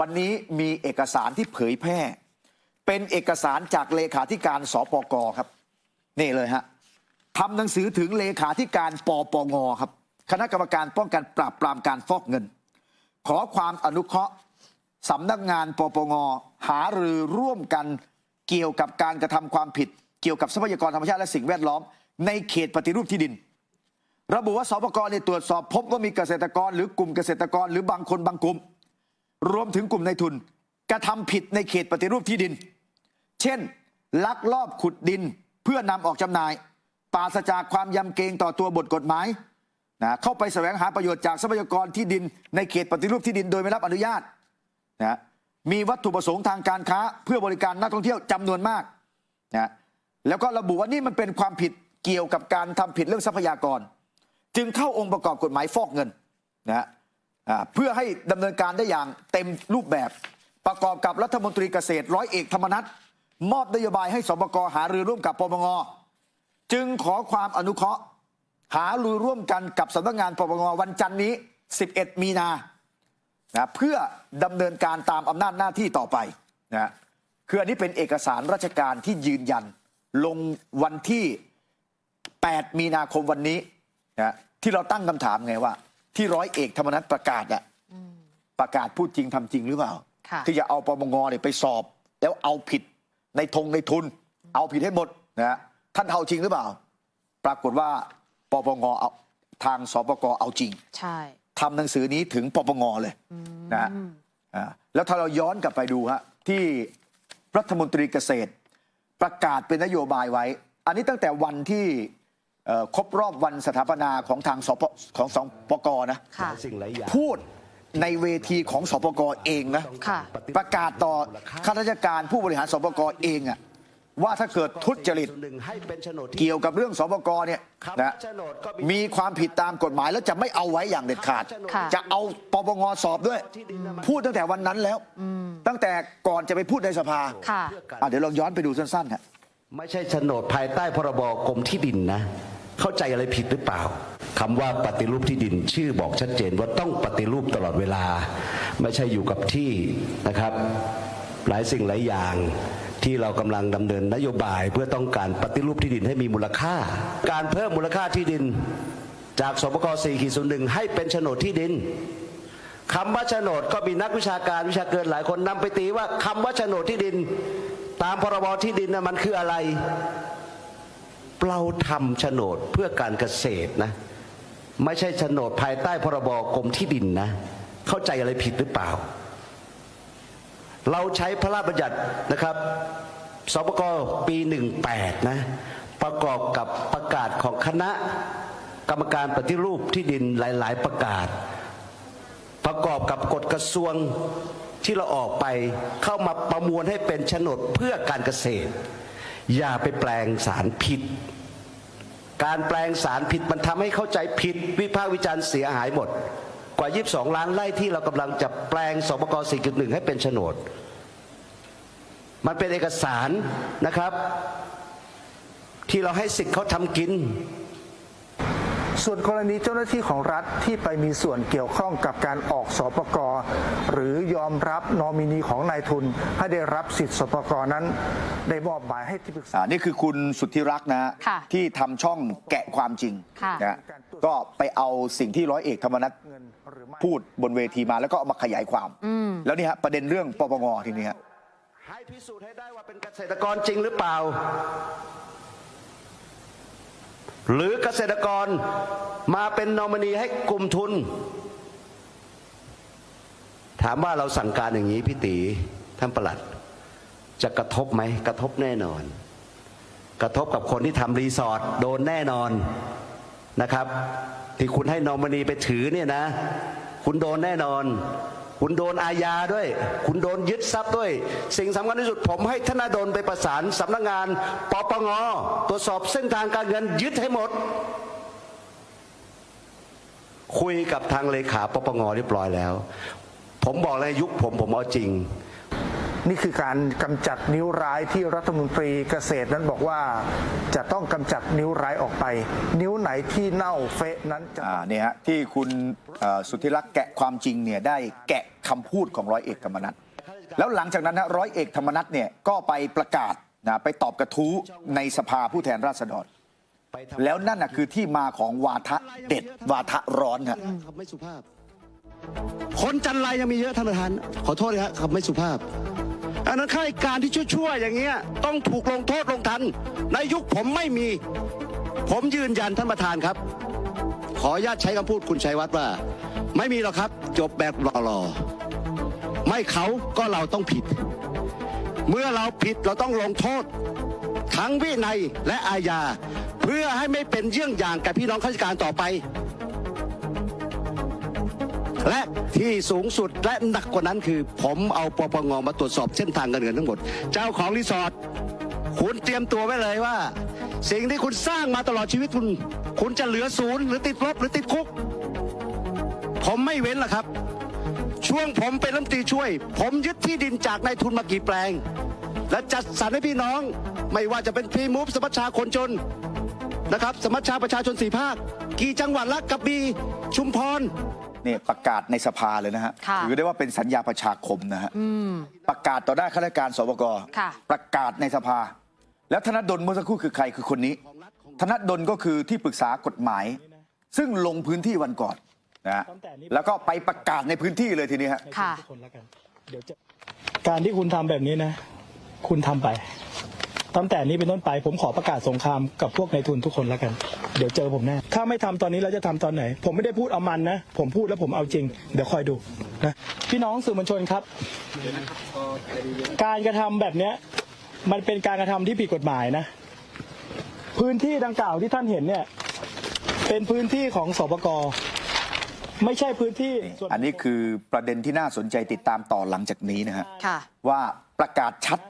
วันนี้มีเอกสารที่เผยแพร่ เป็นเอกสารจากเลขาธิการสปกครับ นี่เลยฮะทำหนังสือถึงเลขาธิการปปงครับ คณะกรรมการป้องกันปราบปรามการฟอกเงิน ขอความอนุเคราะห์สำนักงานปปงหารือร่วมกันเกี่ยวกับการกระทำความผิด เกี่ยวกับทรัพยากรธรรมชาติและสิ่งแวดล้อม ในเขตปฏิรูปที่ดิน ระบุว่าสปกเนี่ยตรวจสอบพบว่ามีเกษตรกร หรือกลุ่มเกษตรกร หรือบางคนบางกลุ่ม รวมถึงกลุ่มในายทุนกระทำผิดในเขตปฏิรูปที่ดิน เช่น ลักลอบขุดดินเพื่อนำออกจำหน่าย ปราศจากความยำเกรงต่อตัวบทกฎหมายนะเข้าไปแสวงหาประโยชน์จากทรัพยากรที่ดิน ในเขตปฏิรูปที่ดินโดยไม่รับอนุญาตนะมีวัตถุประสงค์ทางการค้า เพื่อบริการนักท่องเที่ยวจำนวนมากนะแล้วก็ระบุว่านี่มันเป็นความผิดเกี่ยวกับการทำผิดเรื่องทรัพยากร จึงเข้าองค์ประกอบกฎหมายฟอกเงินนะฮะ เพื่อให้ดำเนินการได้อย่างเต็มรูปแบบ ประกอบกับรัฐมนตรีเกษตรร้อยเอกธรรมนัฐมอบนโยบายให้สบกหารือร่วมกับปปงจึงขอความอนุเคราะห์ หารือร่วมกันกับสำนักงานปปงวันจันทร์นี้ 11 มีนานะเพื่อดำเนินการตามอำนาจหน้าที่ต่อไปนะคืออันนี้เป็นเอกสารราชการที่ยืนยัน ลงวันที่ 8 มีนาคมวันนี้นะที่เราตั้งคำถามไงว่า ที่ร้อยเอกธรรมนัฐประกาศอะประกาศพูดจริงทำจริงหรือเปล่าค่ะที่จะเอาปปงเนี่ยไปสอบ แล้วเอาผิดในธงในทุน เอาผิดให้หมดนะฮะท่านเอาจริงหรือเปล่า ปรากฏว่าปปงเอาทางสปกเอาจริง ใช่ทำหนังสือนี้ถึงปปงเลยนะฮะอ่าแล้วถ้าเราย้อนกลับไปดูฮะที่รัฐมนตรีเกษตร ประกาศเป็นนโยบายไว้ อันนี้ตั้งแต่วันที่ เอ่อครบรอบวันสถาปนาของทางสปของสปกนะ ค่ะ สิ่งหลายอย่างพูดในเวทีของสปกเองนะ ค่ะ ประกาศต่อข้าราชการผู้บริหารสปกเองอะว่าถ้าเกิดทุจริต ส่วนหนึ่งให้เป็นโฉนดที่ เกี่ยวกับเรื่องสปกเนี่ยครับนะโฉนดก็มี มีความผิดตามกฎหมายแล้วจะไม่เอาไว้อย่างเด็ดขาด ค่ะ จะเอาปปงสอบด้วย พูดตั้งแต่วันนั้นแล้ว ตั้งแต่ก่อนจะไปพูดในสภาค่ะ อะเดี๋ยวลองย้อนไปดูสั้นๆฮะ ไม่ใช่โฉนดภายใต้พรบกรมที่ดินนะ เข้าใจอะไรผิดหรือเปล่าคำว่าปฏิรูปที่ดินชื่อบอกชัดเจนว่าต้องปฏิรูปตลอดเวลา ไม่ใช่อยู่กับที่นะครับ หลายสิ่งหลายอย่างที่เรากำลังดำเนินนโยบายเพื่อต้องการปฏิรูปที่ดินให้มีมูลค่า การเพิ่มมูลค่าที่ดิน จากสปก4ขีดหนึ่งให้เป็นโฉนดที่ดินคำว่าโฉนดก็มีนักวิชาการวิชาเกินหลายคนนำไปตีว่าคำว่าโฉนดที่ดิน ตามพรบที่ดินนะมันคืออะไร เราทำโฉนดเพื่อการเกษตรนะ ไม่ใช่โฉนดภายใต้พรบกรมที่ดินนะ เข้าใจอะไรผิดหรือเปล่า เราใช้พระราชบัญญัตินะครับสปกปี 18 นะ ประกอบกับประกาศของคณะกรรมการปฏิรูปที่ดินหลาย ๆ ประกาศ ประกอบกับกฎกระทรวง ที่เราออกไปเข้ามาประมวลให้เป็นโฉนดเพื่อการเกษตร อย่าไปแปลงสารผิดการแปลงสารผิดมันทำให้เข้าใจผิด วิพากษ์วิจารณ์เสียหายหมด กว่า 22 ล้านไร่ที่เรากำลังจะแปลงสปก4.1 ให้เป็นโฉนด มันเป็นเอกสารนะครับ ที่เราให้สิทธิ์เขาทำกิน ส่วนกรณีเจ้าหน้าที่ของรัฐที่ไปมีส่วนเกี่ยวข้องกับการออกสปกหรือยอมรับนอมินีของนายทุน ให้ได้รับสิทธิ์สปกนั้น ได้มอบหมายให้ที่ปรึกษาอ่านี่คือคุณสุทธิรักษ์นะฮะค่ะที่ทำช่องแกะความจริงค่ะ นะฮะก็ไปเอาสิ่งที่ร้อยเอกธรรมนัฐเงินหรือไม่ พูดบนเวทีมาแล้วก็เอามาขยายความแล้วนี่ฮะประเด็นเรื่องปปงทีนี้ฮะ ให้พิสูจน์ให้ได้ว่าเป็นเกษตรกรจริงหรือเปล่า หรือเกษตรกรมาเป็นนอมินีให้กลุ่มทุน ถามว่าเราสั่งการอย่างนี้พี่ตีท่านประหลัด จะกระทบไหมกระทบแน่นอน กระทบกับคนที่ทำรีสอร์ทโดนแน่นอนนะครับ ที่คุณให้นอมินีไปถือเนี่ยนะ คุณโดนแน่นอน คุณโดนอาญาด้วย คุณโดนยึดทรัพย์ด้วย สิ่งสำคัญที่สุดผมให้ธนาดลไปประสานสำนักงานปปงตรวจสอบเส้นทางการเงินยึดให้หมด คุยกับทางเลขาปปงเรียบร้อยแล้ว ผมบอกเลยยุคผมผมเอาจริง นี่คือการกำจัดนิ้วร้ายที่รัฐมนตรีเกษตรนั้นบอกว่า จะต้องกำจัดนิ้วร้ายออกไป นิ้วไหนที่เน่าเฟะนั้นจะอ่าเนี่ยฮะที่คุณเอ่อสุทธิรักษ์แกะความจริงเนี่ยได้แกะคำพูดของร้อยเอกธรรมนัฐแล้วหลังจากนั้นฮะร้อยเอกธรรมนัฐเนี่ยก็ไปประกาศนะไปตอบกระทู้ในสภาผู้แทนราษฎรแล้วนั่นน่ะคือที่มาของวาทะเด็ดวาทะร้อนฮะคำไม่สุภาพคนจันไรยังมีเยอะท่านประธานขอโทษนะครับคำไม่สุภาพ อันนั้นข้าราชการที่ชั่วๆอย่างเงี้ยต้องถูกลงโทษลงทัน ในยุคผมไม่มี ผมยืนยันท่านประธานครับ ขออนุญาตใช้คำพูดคุณชัยวัฒน์ว่า ไม่มีหรอกครับ จบแบบหล่อๆไม่เขาก็เราต้องผิด เมื่อเราผิดเราต้องลงโทษ ทั้งวินัยและอาญาเพื่อให้ไม่เป็นเยี่ยงอย่างกับพี่น้องข้าราชการต่อไป และที่สูงสุดและหนักกว่านั้นคือ ผมเอาปปงมาตรวจสอบเส้นทางการเงินทั้งหมด เจ้าของรีสอร์ทคุณเตรียมตัวไว้เลยว่า สิ่งที่คุณสร้างมาตลอดชีวิตคุณ คุณจะเหลือศูนย์หรือติดลบหรือติดคุก ผมไม่เว้นหรอกครับ ช่วงผมเป็นรัฐมนตรีช่วย ผมยึดที่ดินจากนายทุนมากี่แปลง และจัดสรรให้พี่น้อง ไม่ว่าจะเป็นพีมูฟสมัชชาคนจนนะครับ สมัชชาประชาชนสี่ภาค กี่จังหวัดละกระบี่ชุมพร นี่ประกาศในสภาเลยนะฮะค่ะ ถือได้ว่าเป็นสัญญาประชาคมนะฮะประกาศต่อหน้าข้าราชการสบกค่ะ ประกาศในสภา แล้วธนดลเมื่อสักครู่คือใครคือคนนี้ ธนดลก็คือที่ปรึกษากฎหมาย ซึ่งลงพื้นที่วันก่อนนะฮะแล้วก็ไปประกาศในพื้นที่เลยทีนี้ฮะ ค่ะ ทุกคนแล้วกัน เดี๋ยวจะการที่คุณทำแบบนี้นะ คุณทำไป ตั้งแต่นี้เป็นต้นไปผมขอประกาศสงครามกับพวกนายทุนทุกคนแล้วกัน เดี๋ยวเจอผมแน่ถ้าไม่ทำตอนนี้เราจะทำตอนไหน ผมไม่ได้พูดเอามันนะ ผมพูดแล้วผมเอาจริง เดี๋ยวคอยดูนะพี่น้องสื่อมวลชนครับ การกระทำแบบเนี้ยมันเป็นการกระทำที่ผิดกฎหมายนะ พื้นที่ดังกล่าวที่ท่านเห็นเนี่ยเป็นพื้นที่ของสปกไม่ใช่พื้นที่ส่วนอันนี้คือประเด็นที่น่าสนใจติดตามต่อหลังจากนี้นะฮะค่ะว่าประกาศชัด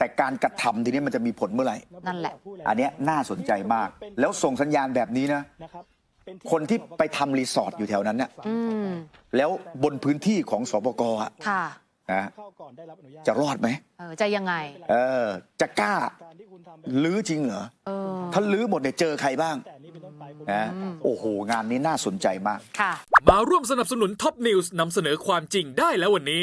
แต่การกระทำทีนี้มันจะมีผลเมื่อไหร่ นั่นแหละ อันเนี้ยน่าสนใจมาก แล้วส่งสัญญาณแบบนี้นะนะครับเป็นคนที่ไปทำรีสอร์ทอยู่แถวนั้นเนี่ยอืม แล้วบนพื้นที่ของสปกอะค่ะ นะเข้าก่อนได้รับอนุญาตจะรอดไหมเออ จะยังไง เออ จะกล้าการที่คุณทำแบบลื้อจริงเหรอ เออ ถ้าลื้อหมดเนี่ยเจอใครบ้างแต่นี้เป็นต้นไปผมนะโอ้โห งานนี้น่าสนใจมาก ค่ะ มาร่วมสนับสนุนท็อปนิวส์นำเสนอความจริงได้แล้ววันนี้